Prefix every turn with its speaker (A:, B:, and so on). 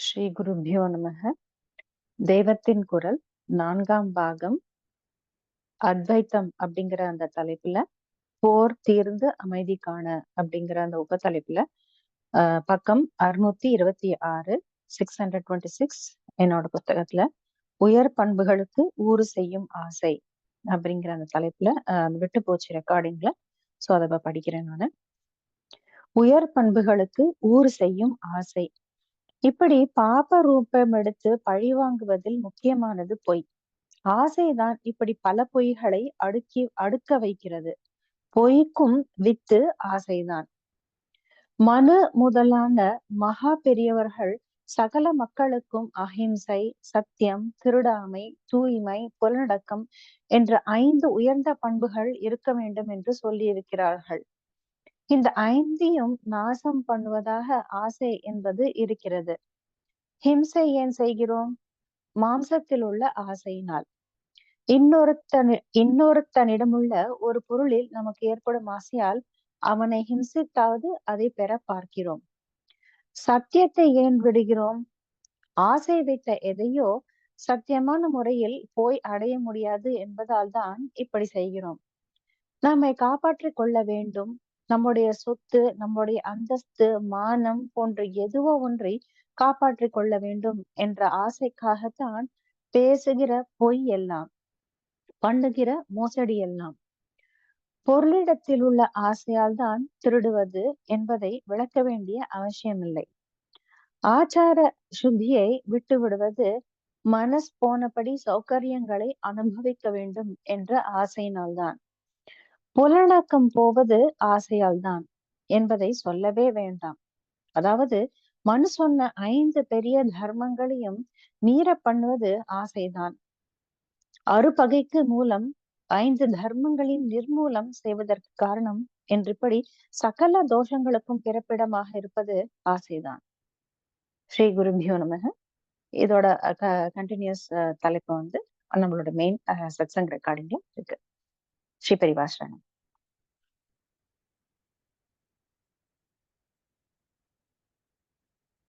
A: ஸ்ரீ குருபியோ நமக. தெய்வத்தின் குரல் நான்காம் பாகம் அத்வைத்தம் அப்படிங்கிற அந்த தலைப்புல போர் தீர்ந்து அமைதி காண அப்படிங்கிற அந்த உப தலைப்புல ஆஹ் பக்கம் அறுநூத்தி இருபத்தி ஆறு சிக்ஸ் ஹண்ட்ரட் டுவெண்ட்டி சிக்ஸ் என்னோட புத்தகத்துல உயர் பண்புகளுக்கு ஊறு செய்யும் ஆசை அப்படிங்கிற அந்த தலைப்புல விட்டு போச்சு ரெக்கார்டிங்ல சோ அதை படிக்கிறேன் நான். உயர் பண்புகளுக்கு ஊறு செய்யும் ஆசை இப்படி பாப ரூபம் எடுத்து பழி வாங்குவதில் முக்கியமானது பொய். ஆசைதான் இப்படி பல பொய்களை அடுக்கி அடுக்க வைக்கிறது. பொய்க்கும் வித்து ஆசைதான். மனு முதலான மகா பெரியவர்கள் சகல மக்களுக்கும் அஹிம்சை சத்தியம் திருடாமை தூய்மை புலனடக்கம் என்ற ஐந்து உயர்ந்த பண்புகள் இருக்க வேண்டும் என்று சொல்லியிருக்கிறார்கள். இந்த ஐந்தையும் நாசம் பண்ணுவதாக ஆசை என்பது இருக்கிறது. ஹிம்சை ஏன் செய்கிறோம்? மாம்சத்தில் உள்ள ஆசையினால். இன்னொருத்தனி இன்னொருத்தனிடமுள்ள ஒரு பொருளில் நமக்கு ஏற்படும் ஆசையால் அவனை ஹிம்சித்தாவது அதை பெற பார்க்கிறோம். சத்தியத்தை ஏன் விடுகிறோம்? ஆசை வைத்த எதையோ சத்தியமான முறையில் போய் அடைய முடியாது என்பதால் தான் இப்படி செய்கிறோம். நம்மை காப்பாற்றிக் கொள்ள வேண்டும். நம்முடைய சொத்து நம்முடைய அந்தஸ்து மானம் போன்ற எதுவோ ஒன்றை காப்பாற்றிக் கொள்ள வேண்டும் என்ற ஆசைக்காகத்தான் பேசுகிற பொய் எல்லாம் பண்ணுகிற மோசடி எல்லாம். பொருளிடத்தில் உள்ள ஆசையால் தான் திருடுவது என்பதை விளக்க வேண்டிய அவசியமில்லை. ஆச்சார சுத்தியை விட்டு விடுவது மனஸ் போனபடி சௌகரியங்களை அனுபவிக்க வேண்டும் என்ற ஆசையினால்தான். புலனடக்கம் போவது ஆசையால் தான் என்பதை சொல்லவே வேண்டாம். அதாவது மனு சொன்ன ஐந்து பெரிய தர்மங்களையும் மீற பண்ணுவது ஆசைதான். அறுபகைக்கு மூலம் ஐந்து தர்மங்களின் நிர்மூலம் செய்வதற்கு காரணம் என்றுபடி சகல தோஷங்களுக்கும் பிறப்பிடமாக இருப்பது ஆசைதான். ஸ்ரீ குருபியோ நமக. இதோட கண்டினியூஸ் தலைப்பு வந்து நம்மளோட மெயின் சத்சங் ரெக்கார்டிங்ல இருக்கு. ஸ்ரீ பரிவாசனம்